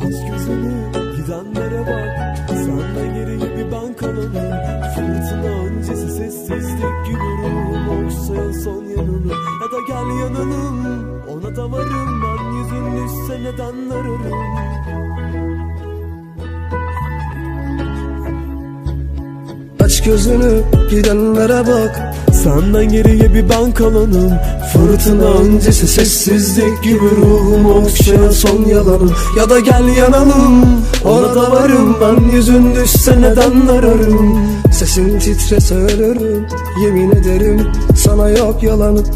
Aç gözünü gidenlere bak. Senden geriye bir ben kalanım Fırtına öncesi sessizlik gibi ruhum Okşayan son yanını Ya da gel yanalım Ona da varım ben yüzün düşse neden ararım Aç gözünü gidenlere bak Senden geriye bir ben kalanım. Fırtına öncesi sessizlik gibi ruhum okşayan son yalanım. Ya da gel yanalım Ona da varım. Ben yüzün düşse neden ararım? Sesin titrese ölürüm Yemin ederim sana yok yalanım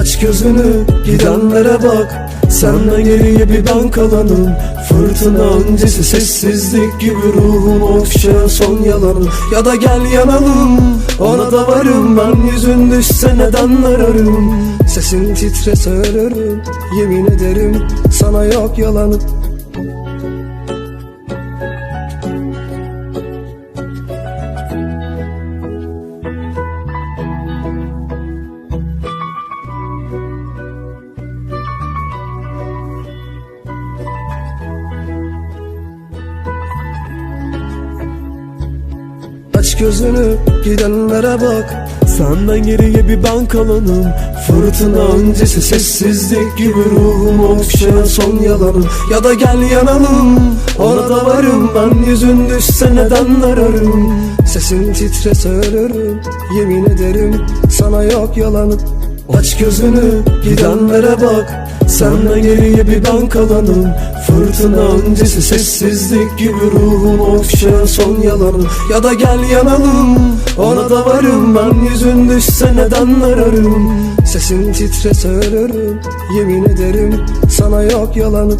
Aç gözünü gidenlere bak. Senden geriye bir ben kalanım Fırtına öncesi sessizlik gibi ruhum okşayan son yalanım. Ya da gel yanalım Ona da varım. Ben yüzün düşse neden ararım? Sesin titrese ölürüm Yemin ederim sana yok yalanım Aç gözünü gidenlere bak. Senden geriye bir ben kalanım. Fırtına öncesi sessizlik gibi ruhum okşayan son yalanım. Ya da gel yanalım Ona da varım. Ben yüzün düşse neden ararım? Sesin titrese ölürüm Yemin ederim sana yok yalanım Aç gözünü gidenlere bak. Senden geriye bir ben kalanım Fırtına öncesi sessizlik gibi ruhum okşayan son yalanım Ya da gel yanalım Ona da varım. Ben yüzün düşse neden ararım? Sesin titrese ölürüm Yemin ederim sana yok yalanım